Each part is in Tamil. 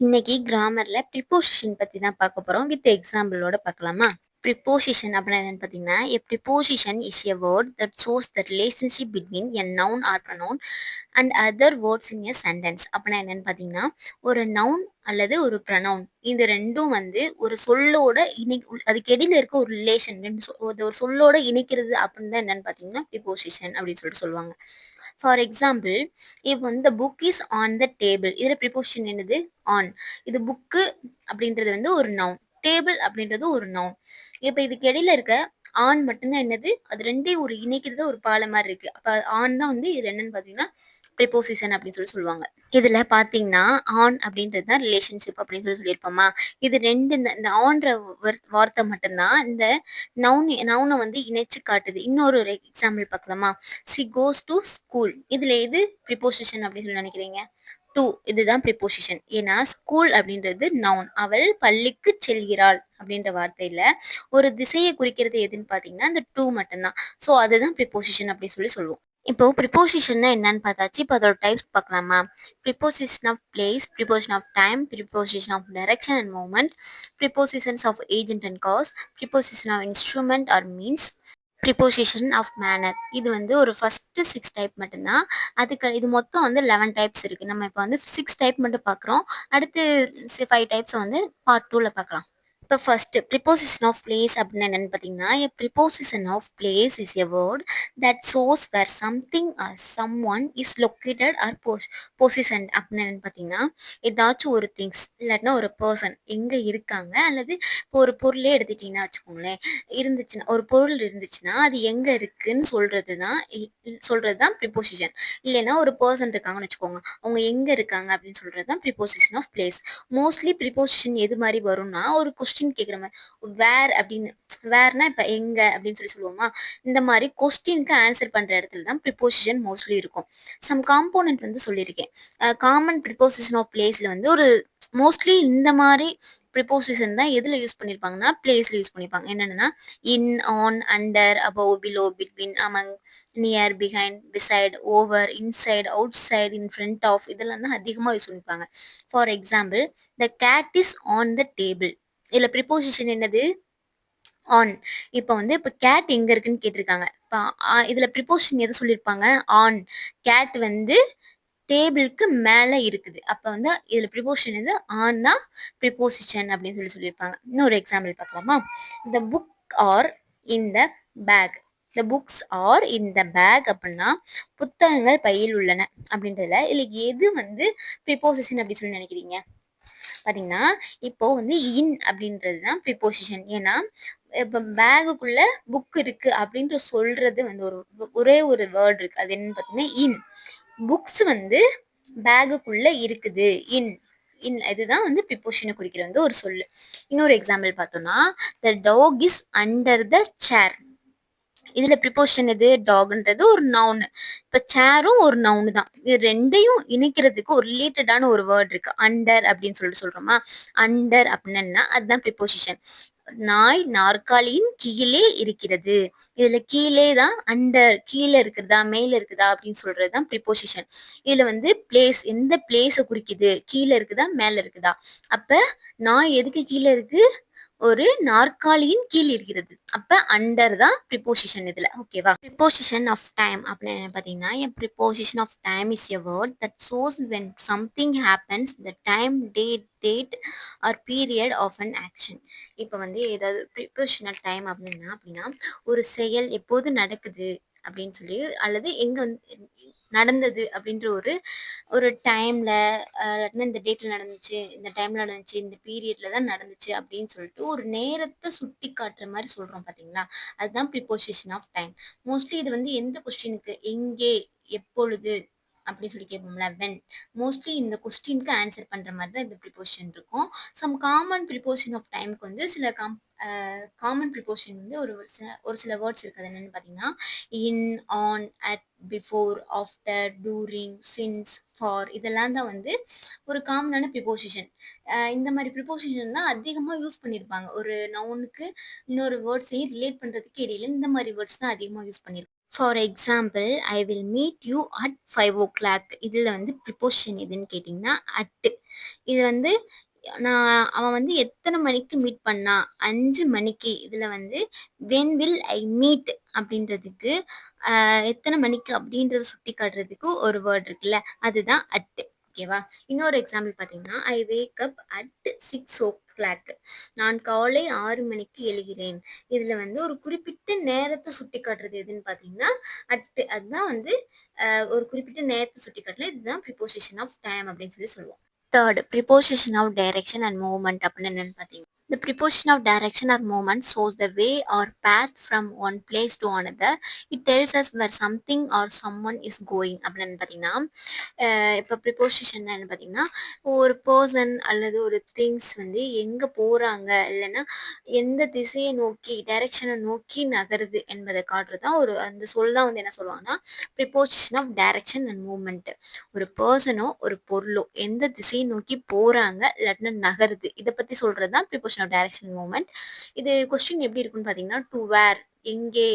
இன்னைக்கு கிராமர்ல ப்ரிப்போசிஷன் பத்தி தான் பார்க்க போறோம். வித் எக்ஸாம்பிளோட பார்க்கலாமா? ப்ரிப்போசிஷன் அப்படின்னா என்னன்னு பார்த்தீங்கன்னா a preposition is a word that shows the relationship between a noun or pronoun and other words in a sentence அப்படின்னா என்னன்னு பார்த்தீங்கன்னா ஒரு நவுன் அல்லது ஒரு ப்ரனவுன் இந்த ரெண்டும் வந்து ஒரு சொல்லோட இணை அதுக்கு இடையில இருக்க ஒரு ரிலேஷன் ரெண்டு சொ- ஒரு சொல்லோட இணைக்கிறது அப்படின்னு தான் என்னன்னு பார்த்தீங்கன்னா ப்ரிபோசிஷன் அப்படின்னு சொல்லிட்டு சொல்லுவாங்க. ஃபார் எக்ஸாம்பிள் இப்போ வந்து the book is on the table இதில் ப்ரிபோஷன் என்னது? ஆன் இது புக்கு அப்படின்றது வந்து ஒரு நவுன் டேபிள் அப்படின்றது ஒரு நவுன் இப்போ இதுக்கு இடையில இருக்க ஆன் மட்டும்தான் என்னது? அது ரெண்டையும் ஒரு இணைக்கிறது ஒரு பாலம் மாதிரி இருக்கு. அப்போ ஆன் தான் வந்து இது என்னன்னு பார்த்தீங்கன்னா ப்ரிப்போசிஷன் அப்படின்னு சொல்லி சொல்லுவாங்க. இதில் பார்த்தீங்கன்னா ஆன் அப்படின்றது தான் ரிலேஷன்ஷிப் அப்படின்னு சொல்லி சொல்லியிருப்போமா? இது ரெண்டு இந்த இந்த ஆன்ற வார்த்தை மட்டும்தான் இந்த நவுன் நவுனை வந்து இணைச்சு காட்டுது. இன்னொரு ஒரு எக்ஸாம்பிள் பார்க்கலாமா? சி கோஸ் டு ஸ்கூல் இதில் எது ப்ரிப்போசிஷன் அப்படின்னு சொல்லி நினைக்கிறீங்க? டூ இதுதான் ப்ரிப்போசிஷன் ஏன்னா ஸ்கூல் அப்படின்றது நவுன் அவள் பள்ளிக்கு செல்கிறாள் அப்படின்ற வார்த்தையில ஒரு திசையை குறிக்கிறது எதுன்னு பார்த்தீங்கன்னா இந்த டூ மட்டும்தான். ஸோ அதுதான் ப்ரிப்போசிஷன் அப்படின்னு சொல்லி சொல்லுவோம். இப்போ ப்ரிப்போசிஷன்னா என்னன்னு பார்த்தாச்சு. இப்போ அதோட டைப்ஸ் பார்க்கலாமா? Preposition of place preposition of time preposition of direction and moment prepositions of agent and cause preposition of instrument or means preposition of manner இது வந்து ஒரு ஃபர்ஸ்ட் சிக்ஸ் டைப் மட்டும்தான். அதுக்கு இது மொத்தம் வந்து லெவன் டைப்ஸ் இருக்கு. நம்ம இப்போ வந்து சிக்ஸ் டைப் மட்டும் பார்க்குறோம். அடுத்து ஃபைவ் டைப்ஸை வந்து பார்ட் டூவில் பார்க்கலாம். இப்போ ஃபர்ஸ்ட் ப்ரிப்போசிஷன் ஆஃப் பிளேஸ் அப்படின்னு என்னன்னு பார்த்தீங்கன்னா a preposition of place is a word that shows where something or someone is located or pos position அப்படின்னு என்னன்னு பார்த்தீங்கன்னா ஏதாச்சும் ஒரு திங்ஸ் இல்லாட்டினா ஒரு பர்சன் எங்கே இருக்காங்க அல்லது இப்போ ஒரு பொருளே எடுத்துட்டீங்கன்னா வச்சுக்கோங்களேன் இருந்துச்சுன்னா ஒரு பொருள் இருந்துச்சுன்னா அது எங்கே இருக்குன்னு சொல்றது தான் சொல்றது தான் ப்ரிப்போசிஷன் இல்லைன்னா ஒரு பர்சன் இருக்காங்கன்னு வச்சுக்கோங்க அவங்க எங்கே இருக்காங்க அப்படின்னு சொல்றது தான் preposition of place mostly preposition எது மாதிரி வரும்னா ஒரு கொஸ்டின் கேட்குற மாதிரி வேர் அப்படின்னு வேர்னா இப்போ எங்கே? அப்படின்னு சொல்லி சொல்லுவோமா? இந்த மாதிரி கொஸ்டினுக்கு ஆன்சர் பண்ணுற இடத்துல தான் ப்ரிப்போசிஷன் மோஸ்ட்லி இருக்கும். சம் காம்போனன்ட் வந்து சொல்லியிருக்கேன். காமன் ப்ரிப்போசிஷன் ஆஃப் பிளேஸில் வந்து ஒரு மோஸ்ட்லி இந்த மாதிரி ப்ரிப்போசிஷன் தான் எதில் யூஸ் பண்ணியிருப்பாங்கன்னா பிளேஸில் யூஸ் பண்ணியிருப்பாங்க என்னென்னா in on under above below between among near behind beside over inside outside in front of இதெல்லாம் தான் அதிகமாக யூஸ் பண்ணியிருப்பாங்க for example the cat is on the table இதில் ப்ரிப்போசிஷன் என்னது? ஆன் இப்போ வந்து இப்போ கேட் எங்கே இருக்குன்னு கேட்டிருக்காங்க. இப்போ இதில் ப்ரிப்போசிஷன் எதை சொல்லியிருப்பாங்க ஆன் கேட் வந்து டேபிளுக்கு மேலே இருக்குது. அப்போ வந்து இதில் ப்ரிப்போஷன் எது? ஆன் தான் ப்ரிப்போசிஷன் அப்படின்னு சொல்லி சொல்லியிருப்பாங்க இன்னொரு எக்ஸாம்பிள் பார்க்கலாமா? The book are in the bag the books are in the bag அப்படின்னா புத்தகங்கள் பையில் உள்ளன அப்படின்றதுல இதில் எது வந்து ப்ரிப்போசிஷன் அப்படின்னு சொல்லி நினைக்கிறீங்க? பார்த்தீங்கன்னா இப்போ வந்து இன் அப்படின்றது தான் ப்ரிப்போசிஷன் ஏன்னா இப்போ பேகுக்குள்ள புக் இருக்கு அப்படின்ற சொல்றது வந்து ஒரு ஒரே ஒரு வேர்ட் இருக்கு. அது என்னன்னு பார்த்தீங்கன்னா இன் புக்ஸ் வந்து பேகுக்குள்ள இருக்குது. இன் இன் இதுதான் வந்து ப்ரிப்போஷனை குறிக்கிற வந்து ஒரு சொல்லு. இன்னொரு எக்ஸாம்பிள் பார்த்தோம்னா the dog is under the chair இதுல ப்ரிப்போஷன் எது? டாக்ன்றது ஒரு நவுன் இப்ப சேரும் ஒரு நவுன் தான். இது ரெண்டையும் இணைக்கிறதுக்கு ஒரு ரிலேட்டடான ஒரு வேர்ட் இருக்கு. அண்டர் அப்படின்னு சொல்லிட்டு சொல்றோமா? அண்டர் அப்படின்னா அதுதான் ப்ரிப்போசிஷன் நாய் நாற்காலியின் கீழே இருக்கிறது. இதுல கீழே தான் அண்டர் கீழே இருக்குதா மேல இருக்குதா அப்படின்னு சொல்றது தான் ப்ரிப்போசிஷன் இதுல வந்து பிளேஸ் எந்த பிளேஸை குறிக்குது? கீழே இருக்குதா மேல இருக்குதா? அப்ப நாய் எதுக்கு கீழே இருக்கு? ஒரு நாற்காலியின் கீழ் இருக்கிறது. அப்ப அண்டர் தான் ப்ரிப்போசிஷன் இதுல. ஓகேவா ப்ரிப்போசிஷன் ஆஃப் டைம் அப்படின்னு என்ன பார்த்தீங்கன்னா an preposition of time is a word that shows when something happens the time date date or period of an action இப்போ வந்து ஏதாவது ப்ரிப்போஷனல் டைம் அப்படின்னா அப்படின்னா ஒரு செயல் எப்போது நடக்குது அப்படின்னு சொல்லி அல்லது எங்க வந்து நடந்தது அப்படின்ற ஒரு ஒரு டைம்ல இந்த டேட்ல நடந்துச்சு இந்த டைம்ல நடந்துச்சு இந்த பீரியட்ல தான் நடந்துச்சு அப்படின்னு சொல்லிட்டு ஒரு நேரத்தை சுட்டி காட்டுற மாதிரி சொல்றோம் பாத்தீங்களா? அதுதான் ப்ரிப்போசிஷன் ஆஃப் டைம் மோஸ்ட்லி இது வந்து எந்த கொஸ்டினுக்கு எங்கே? எப்பொழுது? அப்படி சொல்லி கேட்போம்ல வென் மோஸ்ட்லி இந்த கொஸ்டினுக்கு ஆன்சர் பண்ணுற மாதிரி தான் இந்த ப்ரிப்போஷன் இருக்கும். சம் காமன் ப்ரிப்போஷன் ஆஃப் டைமுக்கு வந்து சில காம் காமன் ப்ரிப்போஷன் வந்து ஒரு ஒரு சில ஒரு சில வேர்ட்ஸ் இருக்குது. அது பார்த்தீங்கன்னா in on at before after during since for இதெல்லாம் தான் வந்து ஒரு காமனான ப்ரிப்போசிஷன் இந்த மாதிரி ப்ரிப்போசிஷன் தான் அதிகமாக யூஸ் பண்ணியிருப்பாங்க. ஒரு நவுனுக்கு இன்னொரு வேர்ட்ஸையும் ரிலேட் பண்ணுறதுக்கு இடையில இந்த மாதிரி வேர்ட்ஸ் தான் அதிகமாக யூஸ் பண்ணியிருப்பாங்க. For example I will meet you at five o'clock இதில் வந்து ப்ரிப்போஷன் எதுன்னு கேட்டிங்கன்னா அட்டு இது வந்து நான் அவன் வந்து எத்தனை மணிக்கு மீட் பண்ணா? அஞ்சு மணிக்கு. இதில் வந்து வென் வில் ஐ மீட் அப்படின்றதுக்கு எத்தனை மணிக்கு அப்படின்றத சுட்டி காட்டுறதுக்கு ஒரு வேர்ட் இருக்குல்ல அதுதான் அட்டு ஓகேவா இன்னொரு எக்ஸாம்பிள் பார்த்தீங்கன்னா I wake up at six o'clock நான் காலை ஆறு மணிக்கு எழுகிறேன். இதில் வந்து ஒரு குறிப்பிட்ட நேரத்தை சுட்டி காட்டுறது எதுன்னு பார்த்தீங்கன்னா அட் அதுதான் வந்து ஒரு குறிப்பிட்ட நேரத்தை சுட்டி காட்டுறது இதுதான் ப்ரிப்போசிஷன் ஆஃப் டைம் அப்படின்னு சொல்லி சொல்லுவோம். Third preposition of direction and movement அப்படின்னு என்னன்னு பார்த்தீங்கன்னா The preposition of direction or movement shows the way or path from one place to another. It tells us where something or someone is going அப்படின்னு பார்த்தீங்கன்னா இப்போ ப்ரிப்போசிஷன் என்ன பார்த்தீங்கன்னா ஒரு பர்சன் அல்லது ஒரு திங்ஸ் வந்து எங்கே போகிறாங்க இல்லைன்னா எந்த திசையை நோக்கி டைரக்ஷனை நோக்கி நகருது என்பதை காட்டுறது தான் ஒரு அந்த சொல் தான் வந்து என்ன சொல்லுவாங்கன்னா preposition of direction and moment ஒரு பர்சனோ ஒரு பொருளோ எந்த திசையை நோக்கி போகிறாங்க இல்லாட்டினா நகருது இதை பற்றி சொல்கிறது தான் ப்ரிப்போஷன் ஆஃப் டைரக்ஷன் மூமெண்ட் இது கொஸ்டின் எப்படி இருக்குன்னு பார்த்தீங்கன்னா டு வேர் எங்கே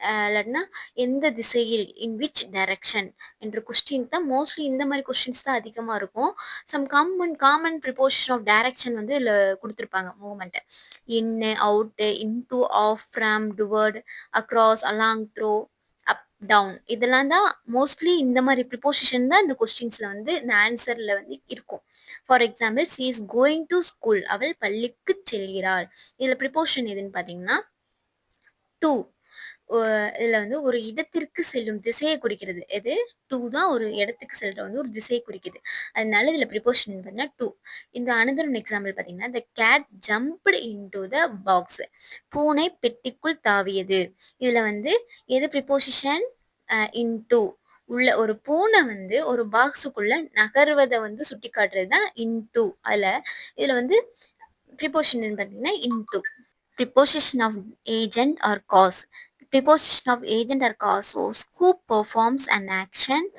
அஹ் இல்லாட்டினா எந்த திசையில் இன் விச் டைரக்ஷன் என்ற கொஸ்டின் தான் மோஸ்ட்லி இந்த மாதிரி கொஸ்டின்ஸ் தான் அதிகமாக இருக்கும். Some common common preposition of direction வந்து இதில் கொடுத்துருப்பாங்க movement in out into off from toward across along through down இதெல்லாம் தான் மோஸ்ட்லி இந்த மாதிரி ப்ரிப்போசிஷன் தான் இந்த கொஸ்டின்ஸ்ல வந்து இந்த ஆன்சர்ல வந்து இருக்கும். For example she is going to school அவள் பள்ளிக்கு செல்கிறாள். இதில் ப்ரிப்போஷன் எதுன்னு பார்த்தீங்கன்னா டூ இதுல வந்து ஒரு இடத்திற்கு செல்லும் திசையை குறிக்கிறது. எது? டூ தான் ஒரு இடத்துக்கு செல்ற வந்து ஒரு திசையை குறிக்குது. அதனால இதுல ப்ரிப்போஷன் பண்ணால் டூ இந்த அனதர் எக்ஸாம்பிள் பார்த்தீங்கன்னா the cat jumped into the box பூனை பெட்டிக்குள் தாவியது. இதுல வந்து எது ப்ரிப்போசிஷன் இன் டூ உள்ள ஒரு பூனை வந்து ஒரு பாக்ஸுக்குள்ள நகர்வதை வந்து சுட்டி காட்டுறது தான் இன் டூ இதில் இதுல வந்து ப்ரிப்போஷன் பார்த்தீங்கன்னா into preposition of agent or cause. Preposition of agent or cause. So, who performs an action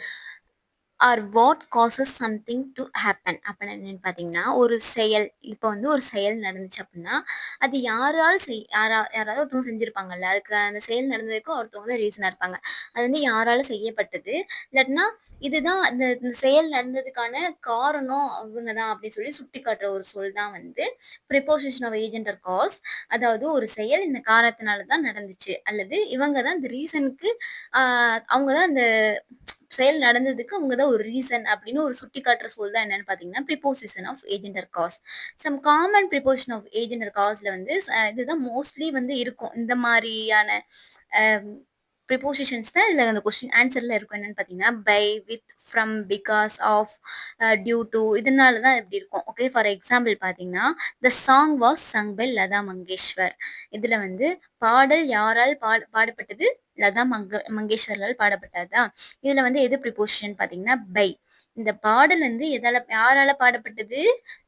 or what causes something to happen அப்படின்னு என்னென்னு பார்த்தீங்கன்னா ஒரு செயல் இப்போ வந்து ஒரு செயல் நடந்துச்சு அப்படின்னா அது யாரால் செய் யாரா யாராவது ஒருத்தவங்க செஞ்சுருப்பாங்கல்ல அதுக்கு அந்த செயல் நடந்ததுக்கு ஒருத்தவங்க தான் ரீசனாக இருப்பாங்க. அது வந்து யாரால் செய்யப்பட்டது இல்லாட்டினா இதுதான் இந்த இந்த செயல் நடந்ததுக்கான காரணம் அவங்க தான் அப்படின்னு சொல்லி சுட்டி காட்டுற ஒரு சொல் தான் வந்து preposition of agent or cause அதாவது ஒரு செயல் இந்த காரணத்தினால தான் நடந்துச்சு அல்லது இவங்க தான் இந்த ரீசனுக்கு அவங்க தான் இந்த செயல் நடந்ததுக்கு அவங்க தான் ஒரு ரீசன் அப்படின்னு ஒரு சுட்டி காட்டுற சொல் தான் என்னன்னு பார்த்தீங்கன்னா preposition of agent or cause some common preposition of agent or காஸ்ல வந்து இதுதான் மோஸ்ட்லி வந்து இருக்கும். இந்த மாதிரியான ப்ரிப்போசிஷன்ஸ் தான் இதில் அந்த கொஸ்டின் ஆன்சரில் இருக்கும். என்னென்னு பார்த்தீங்கன்னா by with from because of due to இதனால தான் இப்படி இருக்கும். ஓகே ஃபார் எக்ஸாம்பிள் பார்த்தீங்கன்னா the song was sung by Lata Mangeshwar இதில் வந்து பாடல் யாரால் பாட பாடப்பட்டது? லதா மங்க மங்கேஷ்வரால் பாடப்பட்டதா? இதில் வந்து எது ப்ரிப்போசிஷன் பார்த்தீங்கன்னா பை இந்த பாடல் வந்து எதால யாரால பாடப்பட்டது?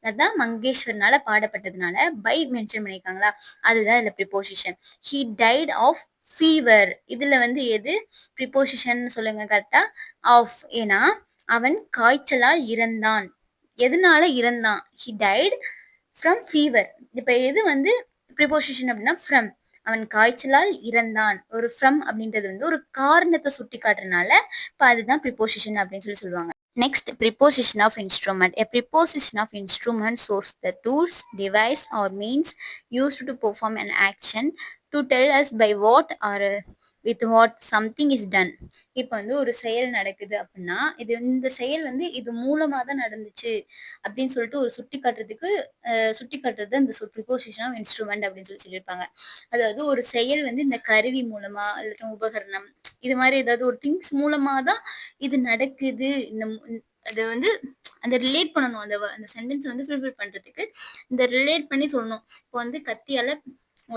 லதா மங்கேஷ்வர்னால பாடப்பட்டதுனால பை மென்ஷன் பண்ணியிருக்காங்களா அதுதான் இதில் preposition he died of fever இதில் வந்து எது? ப்ரிப்போசிஷன் சொல்லுங்க கரெக்டாக ஆஃப் ஏன்னா அவன் காய்ச்சலால் இறந்தான். எதனால இறந்தான்? ஹி டைட் ஃப்ரம் ஃபீவர் இப்போ எது வந்து ப்ரிப்போசிஷன் அப்படின்னா ஃப்ரம் அவன் காய்ச்சலால் இறந்தான். ஒரு ஃப்ரம் அப்படின்றது வந்து ஒரு காரணத்தை சுட்டி காட்டுறதுனால இப்போ அதுதான் ப்ரிப்போசிஷன் அப்படின்னு சொல்லி சொல்லுவாங்க. Next preposition of instrument a preposition of instrument source the tools device or means used to perform an action to tell us by what or with what something is done இப்போ வந்து ஒரு செயல் நடக்குது அப்படின்னா இது இந்த செயல் வந்து இது மூலமா தான் நடந்துச்சு அப்படின்னு சொல்லிட்டு ஒரு சுட்டி காட்டுறதுக்கு சுட்டி காட்டுறது இந்த ப்ரிப்போசிஷன் ஆஃப் இன்ஸ்ட்ருமெண்ட் அப்படின்னு சொல்லி சொல்லியிருப்பாங்க. அதாவது ஒரு செயல் வந்து இந்த கருவி மூலமா இல்லாட்டி உபகரணம் இது மாதிரி ஏதாவது ஒரு திங்ஸ் மூலமா தான் இது நடக்குது. இந்த அது வந்து அந்த ரிலேட் பண்ணணும். அந்த அந்த சென்டென்ஸ் வந்து ஃபுல்ஃபில் பண்றதுக்கு இந்த ரிலேட் பண்ணி சொல்லணும். இப்போ வந்து கத்தியால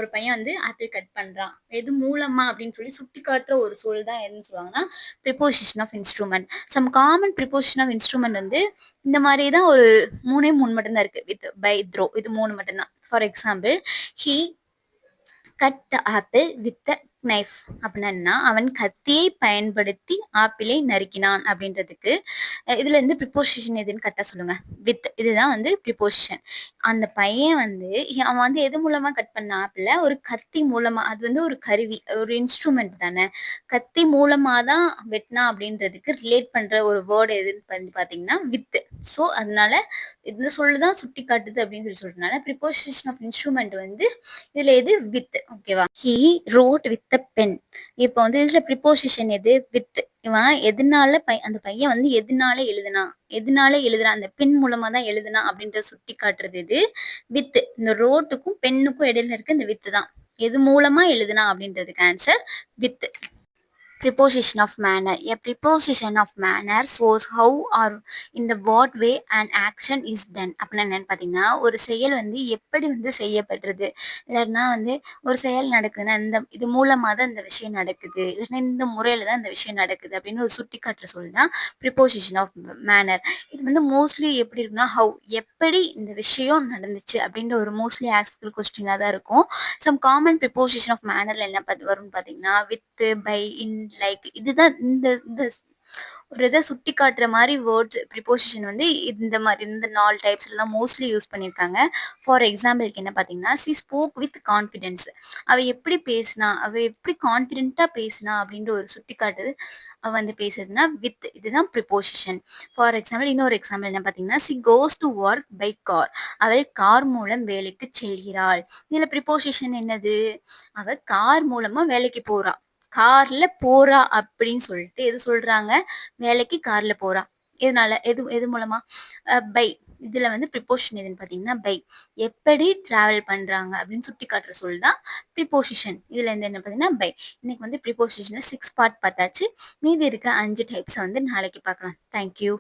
ஒரு பையன் வந்து ஆப்பிள் கட் பண்றான். எது மூலமா அப்படின்னு சொல்லி சுட்டி காட்டுற ஒரு சொல் தான் எதுன்னு சொல்லுவாங்கன்னா preposition of instrument some common preposition of instrument வந்து இந்த மாதிரி தான் ஒரு மூணே மூணு மட்டும்தான் இருக்கு. வித் பை த்ரோ இது மூணு மட்டும்தான். For example he cut the apple with the knife அப்படின்னா அவன் கத்தியை பயன்படுத்தி ஆப்பிளை நறுக்கினான் அப்படின்றதுக்கு இதுல இருந்து ப்ரிப்போசிஷன் எதுன்னு கரெக்டாக சொல்லுங்க. வித் இதுதான் வந்து ப்ரிப்போசிஷன் அந்த பையன் வந்து அவன் வந்து எது மூலமா கட் பண்ண ஆப்பிள? ஒரு கத்தி மூலமா அது வந்து ஒரு கருவி ஒரு இன்ஸ்ட்ருமெண்ட் தானே. கத்தி மூலமா தான் வெட்டினா அப்படின்றதுக்கு ரிலேட் பண்ற ஒரு வேர்டு எதுன்னு பாத்தீங்கன்னா வித் ஸோ அதனால இந்த சொல்லுதான் சுட்டி காட்டுது அப்படின்னு சொல்லி சொல்றதுனால ப்ரிப்போசிஷன் ஆஃப் இன்ஸ்ட்ருமெண்ட் வந்து இதுல எது வித் ஓகேவா he wrote with pen pen இப்போ வந்து இதுல ப்ரிப்போசிஷன் எது? வித் இவன் எதனால பை அந்த பையன் வந்து எதனால எழுதுனா? எதனால எழுதுறான் அந்த பெண் மூலமா தான் எழுதுனா அப்படின்றத சுட்டி காட்டுறது இது. வித் இந்த ரோட்டுக்கும் பெண்ணுக்கும் இடையில இருக்க இந்த வித்து தான். எது மூலமா எழுதுனா அப்படின்றதுக்கு answer with preposition of manner. A preposition of manner shows how or in the what way an action is done. அப்படின்னா என்னன்னு பார்த்தீங்கன்னா ஒரு செயல் வந்து எப்படி வந்து செய்யப்படுறது? இல்லைன்னா வந்து ஒரு செயல் நடக்குதுன்னா இந்த இது மூலமாக தான் இந்த விஷயம் நடக்குது. இல்லைன்னா இந்த முறையில் தான் இந்த விஷயம் நடக்குது அப்படின்னு ஒரு சுட்டி காட்டுற சொல் தான் ப்ரிப்போசிஷன் ஆஃப் மேனர் இது வந்து மோஸ்ட்லி எப்படி இருக்குன்னா ஹவு எப்படி இந்த விஷயம் நடந்துச்சு அப்படின்ற ஒரு மோஸ்ட்லி ஆஸ்கல் கொஸ்டினாக தான் இருக்கும். சம் காமன் ப்ரிப்போசிஷன் ஆஃப் மேனரில் என்ன பார்த்து வரும்னு பார்த்தீங்கன்னா வித்து பை இன் லைக் இதுதான் இந்த இந்த ஒரு இதை சுட்டி காட்டுற மாதிரி வேர்ட்ஸ் ப்ரிப்போசிஷன் வந்து இந்த மாதிரி இந்த நாலு டைப்ஸ்லாம் மோஸ்ட்லி யூஸ் பண்ணியிருக்காங்க ஃபார் எக்ஸாம்பிளுக்கு என்ன பார்த்தீங்கன்னா சி ஸ்போக் வித் கான்ஃபிடென்ஸ் அவ எப்படி பேசினா அவ எப்படி கான்ஃபிடென்ட்டாக பேசினா அப்படின்ற ஒரு சுட்டி காட்டுது அவ வந்து பேசுறதுன்னா வித் இதுதான் ப்ரிப்போசிஷன் ஃபார் எக்ஸாம்பிள் இன்னொரு எக்ஸாம்பிள் என்ன பார்த்தீங்கன்னா she goes to work by car அவள் கார் மூலம் வேலைக்கு செல்கிறாள். இதில் ப்ரிப்போசிஷன் என்னது? அவள் கார் மூலமாக வேலைக்கு போகிறாள் கார்ல போறா அப்படின்னு சொல்லிட்டு எது சொல்றாங்க? வேலைக்கு கார்ல போறா. எதனால? எது எது மூலமா? பை. இதுல வந்து ப்ரிப்போஷன் எதுன்னு பாத்தீங்கன்னா பை. எப்படி டிராவல் பண்றாங்க அப்படின்னு சுட்டி காட்டுற சொல் தான் ப்ரிப்போசிஷன் இதுல இருந்து என்ன பாத்தீங்கன்னா பை. இன்னைக்கு வந்து ப்ரிப்போசிஷன்ல சிக்ஸ் பார்ட் பார்த்தாச்சு. மீதி இருக்க அஞ்சு டைப்ஸ் வந்து நாளைக்கு பார்க்கலாம். தேங்க்யூ